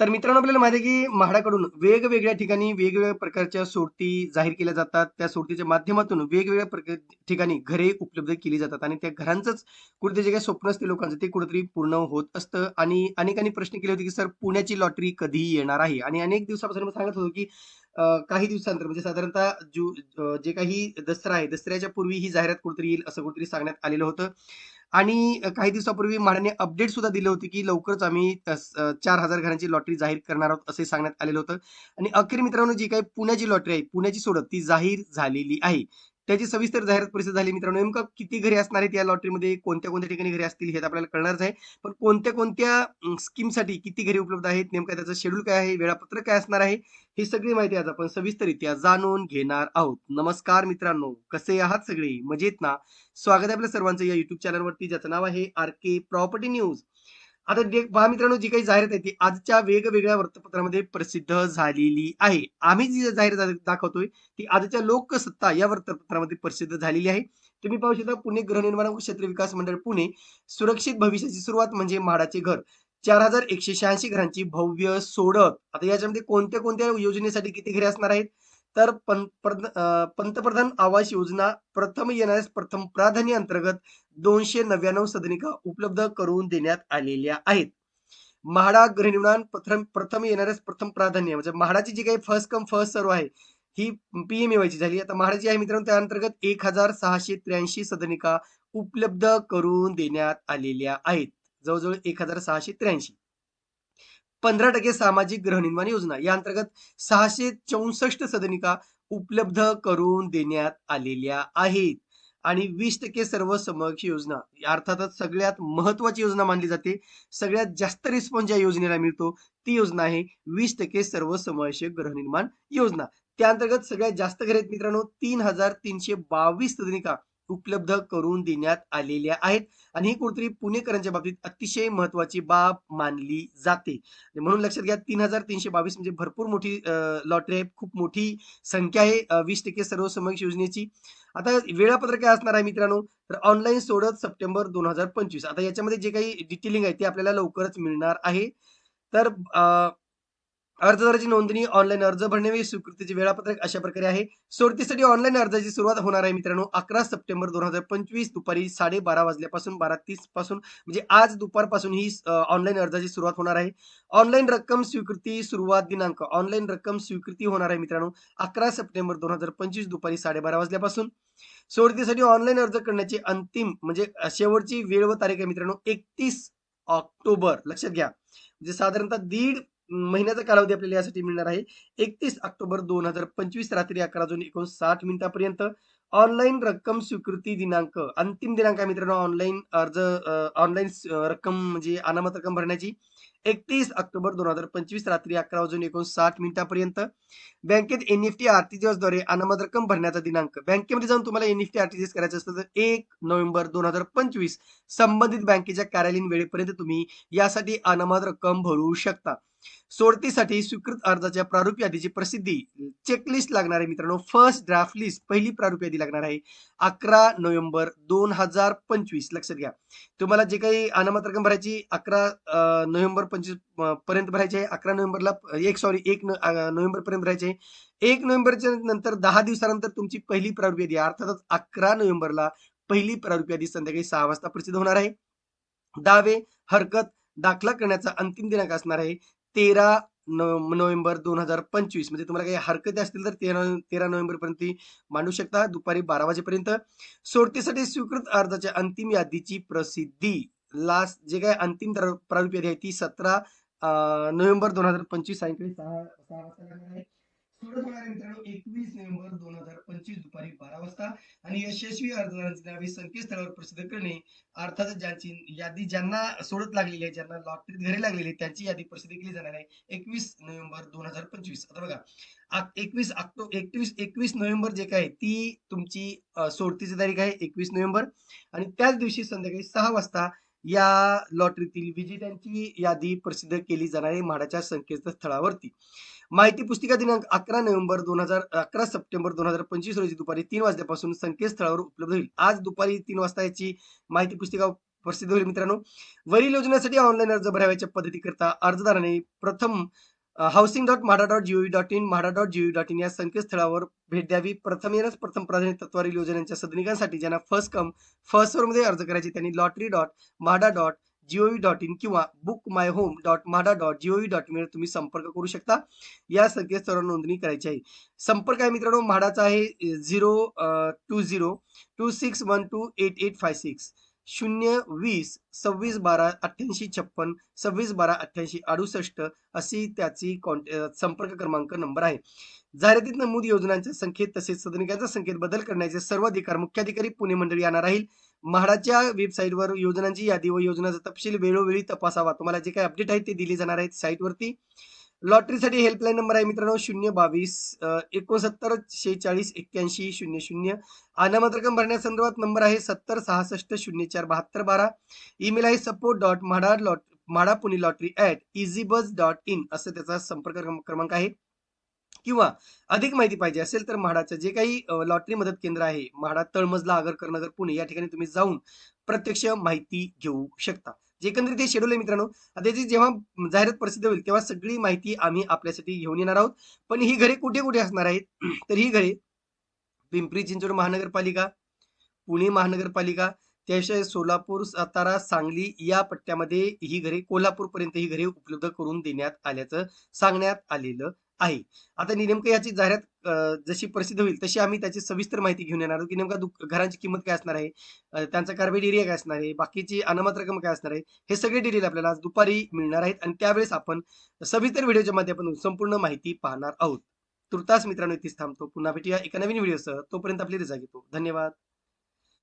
तर मित्रांनो आपल्याला माहिती आहे की म्हाडाकडून वेगवेगळ्या ठिकाणी वेगवेगळ्या प्रकारच्या सोडती जाहीर केल्या जातात. त्या सोडतीच्या माध्यमातून वेगवेगळ्या प्रकार ठिकाणी घरे उपलब्ध केली जातात आणि त्या घरांचंच कुठे जे काही स्वप्न असते लोकांचं ते कुठेतरी पूर्ण होत असतं. आणि अनेकांनी प्रश्न केले होते की सर पुण्याची लॉटरी कधी येणार आहे? आणि अनेक दिवसापासून मी सांगत होतो की काही दिवसानंतर म्हणजे साधारणतः जू जे काही दसरा आहे दसऱ्याच्या पूर्वी ही जाहिरात कुठेतरी येईल असं कुठेतरी सांगण्यात आलेलं होतं. आणि काही दिवसापूर्वी म्हाडाने अपडेट सुद्धा दिले होते की लवकरच आम्ही चार हजार घरांची लॉटरी जाहीर करणार आहोत असे सांगण्यात आलेलं होतं. आणि अखेर मित्रांनो जी काही पुण्याची लॉटरी आहे पुण्याची सोडत ती जाहीर झालेली आहे. त्याची सविस्तर जाहिरात परिषद झाली. मित्रांनो नेमकं किती घरी असणार आहेत या लॉटरीमध्ये? कोणत्या कोणत्या ठिकाणी घरी असतील हे आपल्याला कळणारच आहे. पण कोणत्या कोणत्या स्कीमसाठी किती घरी उपलब्ध आहेत? नेमकं त्याचं शेड्यूल काय आहे? वेळापत्रक काय असणार आहे? ही सगळी माहिती आज आपण सविस्तरित्या जाणून घेणार आहोत. नमस्कार मित्रांनो कसे आहात सगळे? मजेत ना? स्वागत आहे आपल्या सर्वांचं या युट्यूब चॅनलवरती ज्याचं नाव आहे आर के प्रॉपर्टी न्यूज. आता पहा मित्रांनो जी काही जाहिरात आहे ती आजच्या वेगवेगळ्या वृत्तपत्रामध्ये प्रसिद्ध झालेली आहे. आम्ही जी जाहिरात दाखवतोय ती आजच्या लोकसत्ता या वृत्तपत्रामध्ये प्रसिद्ध झालेली आहे. तुम्ही पाहू शकता पुणे गृहनिर्माण व क्षेत्र विकास मंडळ पुणे सुरक्षित भविष्याची सुरुवात म्हणजे म्हाडाचे घर. चार हजार एकशे शहाऐंशी घरांची भव्य सोडत. आता याच्यामध्ये कोणत्या कोणत्या योजनेसाठी किती घरे असणार आहेत? तर पंतप्रधान आवास योजना प्रथम येणाऱ्यास प्रथम प्राधान्य अंतर्गत दोनशे नव्याण्णव सदनिका उपलब्ध करून देण्यात आलेल्या आहेत. म्हाडा गृहनिर्माण प्रथम प्रथम येणाऱ्यास प्रथम प्राधान्य म्हणजे म्हाडाची जी काही फर्स्ट कम फर्स्ट सर्व आहे ही पीएमएवायची झाली. आता म्हाडाची आहे मित्रांनो त्या अंतर्गत एक हजार सहाशे त्र्याऐंशी सदनिका उपलब्ध करून देण्यात आलेल्या आहेत. जवळजवळ एक हजार सहाशे त्र्याऐंशी. पंधरा टक्के सामाजिक गृहनिर्माण योजना. या अंतर्गत सहाशे चौसष्ट सदनिका उपलब्ध करून देण्यात आलेल्या आहेत. आणि वीस टक्के सर्व समक्ष योजना. अर्थातच सगळ्यात महत्वाची योजना मानली जाते. सगळ्यात जास्त रिस्पॉन्स ज्या योजनेला मिळतो ती योजना आहे वीस टक्के सर्व समावेशक गृहनिर्माण योजना. त्या अंतर्गत सगळ्यात जास्त घर आहेत मित्रांनो तीन हजार तीनशे बावीस सदनिका उपलब्ध करून देण्यात आलेल्या आहेत. आणि ही कुठेतरी पुणेकरांच्या बाबतीत अतिशय महत्वाची बाब मानली जाते. म्हणून लक्षात घ्या तीन हजार तीनशे बावीस म्हणजे भरपूर मोठी लॉटरी आहे. खूप मोठी संख्या आहे वीस टक्के सर्व समक्ष योजनेची. आता वेळापत्रक काय असणार आहे मित्रांनो? तर ऑनलाईन सोडत सप्टेंबर दोन हजार पंचवीस. आता याच्यामध्ये जे काही डिटेलिंग आहे ते आपल्याला लवकरच मिळणार आहे. तर अर्जदाराची नोंदणी ऑनलाईन अर्ज भरण्याची स्वीकृतीचे वेळापत्रक अशा प्रकारे आहे. सोडतीसाठी ऑनलाईन अर्जाची सुरुवात होणार आहे मित्रांनो अकरा सप्टेंबर दोन हजार पंचवीस दुपारी साडेबारा वाजल्यापासून बारा तीसपासून म्हणजे आज दुपारपासून ही ऑनलाईन अर्जाची सुरुवात होणार आहे. ऑनलाईन रक्कम स्वीकृती सुरुवात दिनांक ऑनलाईन रक्कम स्वीकृती होणार आहे मित्रांनो अकरा सप्टेंबर दोन हजार पंचवीस दुपारी साडेबारा वाजल्यापासून. सोडतीसाठी ऑनलाईन अर्ज करण्याची अंतिम म्हणजे शेवटची वेळ व तारीख आहे मित्रांनो एकतीस ऑक्टोबर लक्षात घ्या. म्हणजे साधारणतः दीड महिन्याचा कालावधी आपल्याला यासाठी मिळणार आहे. एकतीस ऑक्टोबर दोन हजार पंचवीस रात्री अकरा जून एकोणसाठ मिनिटापर्यंत. ऑनलाईन रक्कम स्वीकृती दिनांक. अंतिम दिनांक आहे मित्रांनो ऑनलाईन अर्ज ऑनलाईन रक्कम म्हणजे अनामत रक्कम भरण्याची. एकतीस ऑक्टोबर दोन हजार पंचवीस रात्री अकरा वाजून एकोणसाठ मिनिटापर्यंत बँकेत एनईएफटी आरटीजीएसद्वारे अनामत रक्कम भरण्याचा दिनांक. बँकेमध्ये जाऊन तुम्हाला एनईएफटी आरटीजीएस करायचं असतं तर एक नोव्हेंबर दोन हजार पंचवीस संबंधित बँकेच्या कार्यालयीन वेळेपर्यंत तुम्ही यासाठी अनामत रक्कम भरू शकता. सोडतीसाठी स्वीकृत अर्जाच्या प्रारूप यादीची प्रसिद्धी चेकलिस्ट लागणार आहे मित्रांनो फर्स्ट ड्राफ्ट लिस्ट पहिली प्रारूप यादी लागणार आहे. अकरा नोव्हेंबर दोन हजार पंचवीस. लक्षात घ्या. तुम्हाला जे काही अनामत रक्कम भरायची अकरा नोव्हेंबर पंचवीसपर्यंत भरायची आहे. अकरा नोव्हेंबरला एक सॉरी एक नोव्हेंबर पर्यंत भरायची आहे. एक नोव्हेंबरच्या नंतर दहा दिवसानंतर तुमची पहिली प्रारूप आहे. अर्थातच अकरा नोव्हेंबरला पहिली प्रारूपी आधी संध्याकाळी सहा वाजता प्रसिद्ध होणार आहे. दावे हरकत दाखला करण्याचा अंतिम दिनांक असणार आहे. तेरा नोव्हेंबर दोन हजार पंचवीस. म्हणजे तुम्हाला काही हरकती असतील तर तेरा तेरा नोव्हेंबर पर्यंत ती मांडू शकता. दुपारी बारा वाजेपर्यंत. सोडतीसाठी स्वीकृत अर्जाच्या अंतिम यादीची प्रसिद्धी. लास्ट जे काही अंतिम प्रारूप यादी आहे ती सतरा नोव्हेंबर दोन हजार पंचवीस सायंकाळी सहा सहा वाजता लागणार सोडत होणार आहे मित्रांनो एकवीस नोव्हेंबर दोन हजार पंचवीस दुपारी बारा वाजता आणि यशस्वी अर्जदारांची नावे संकेतस्थळावर प्रसिद्ध करणे अर्थात ज्यांची यादी ज्यांना सोडत लागलेली आहे ज्यांना लॉटरीत घरी लागलेली आहे त्यांची यादी प्रसिद्ध केली जाणार आहे एकवीस नोव्हेंबर दोन हजार पंचवीस. आता बघा एकवीस ऑक्टोबर एकवीस एकवीस नोव्हेंबर जे काय ती तुमची सोडतीची तारीख आहे एकवीस नोव्हेंबर आणि त्याच दिवशी संध्याकाळी सहा वाजता या लॉटरीतील विजेत्यांची यादी प्रसिद्ध केली जाणारी म्हाडाच्या संकेतस्थळावरती. माहिती पुस्तिका दिनांक अकरा नोव्हेंबर दोन हजार अकरा सप्टेंबर दोन हजार पंचवीस रोजी दुपारी तीन वाजल्यापासून संकेतस्थळावर उपलब्ध होईल. आज दुपारी तीन वाजता याची माहिती पुस्तिका प्रसिद्ध होईल मित्रांनो. वरील योजनेसाठी ऑनलाईन अर्ज भराव्याच्या पद्धतीकरता अर्जदाराने प्रथम housing dot MHADA dot gov dot in MHADA dot gov dot in या संकेतस्थळावर भेट द्यावी. प्रथम प्रथम प्राधान्य तत्वावरील योजनांच्या सदनिकांसाठी ज्यांना फर्स्ट कम फर्स्टमध्ये अर्ज करायचे त्यांनी lottery dot MHADA dot gov dot in किंवा book my home dot MHADA dot gov dot in तुम्ही संपर्क करू शकता. या संकेतस्थळावर नोंदणी करायची आहे. संपर्क आहे मित्रांनो म्हाडाचा आहे zero two zero two six one two eight eight five six शून्य वीस सव्वीस बारा अठ्ठ्याऐंशी छप्पन सव्वीस बारा अठ्ठ्याऐंशी अडुसष्ट अशी त्याची कॉन्टॅ संपर्क क्रमांक नंबर आहे. जाहिरातीत नमूद योजनांच्या संख्येत तसेच सदनिकांच्या संख्येत बदल करण्याचे सर्व अधिकार मुख्याधिकारी पुणे मंडळी यांना राहील. म्हाडाच्या वेबसाईटवर योजनांची यादी व योजनाचा तपशील वेळोवेळी तपासावा. तुम्हाला जे काही अपडेट आहेत ते दिले जाणार आहेत साईटवरती. लॉटरीसाठी हेल्पलाईन नंबर आहे मित्रांनो शून्य बावीस एकोणसत्तर शेहेचाळीस एक्क्याऐंशी शून्य शून्य. अनामत रक्कम भरण्यासंदर्भात नंबर आहे सत्तर सहासष्ट शून्य चार बहात्तर बारा. ईमेल आहे support dot MHADA lot MHADA Pune lottery at Easebuzz dot in असं त्याचा संपर्क क्रम- क्रमांक आहे. किंवा अधिक माहिती पाहिजे असेल तर म्हाडाचं जे काही लॉटरी मदत केंद्र आहे म्हाडा तळमजला आगरकर नगर पुणे या ठिकाणी तुम्ही जाऊन प्रत्यक्ष माहिती घेऊ शकता. जे एकंदरीत हे शेड्यूल आहे मित्रांनो. आता जेव्हा जाहिरात प्रसिद्ध होईल तेव्हा सगळी माहिती आम्ही आपल्यासाठी घेऊन येणार आहोत. पण ही घरे कुठे कुठे असणार आहेत? तर ही घरे पिंपरी चिंचवड महानगरपालिका पुणे महानगरपालिका त्याशिवाय सोलापूर सातारा सांगली या पट्ट्यामध्ये ही घरे कोल्हापूरपर्यंत ही घरे उपलब्ध करून देण्यात आल्याचं सांगण्यात आलेलं आहे. आता नेमकं याची जाहिरात जशी प्रसिद्ध होईल तशी आम्ही त्याची सविस्तर माहिती घेऊन येणार आहोत की नेमका घरांची किंमत काय असणार आहे त्यांचा कार्बेट एरिया काय असणार आहे बाकीची अनामत रक्कम काय असणार आहे हे सगळे डिटेल आपल्याला आज दुपारी मिळणार आहेत आणि त्यावेळेस आपण सविस्तर व्हिडिओच्या माध्यमातून संपूर्ण माहिती पाहणार आहोत. तुर्तास मित्रांनो इथेच थांबतो. पुन्हा भेटूया एका नवीन व्हिडिओसह. तोपर्यंत आपली रजा घेतो. धन्यवाद.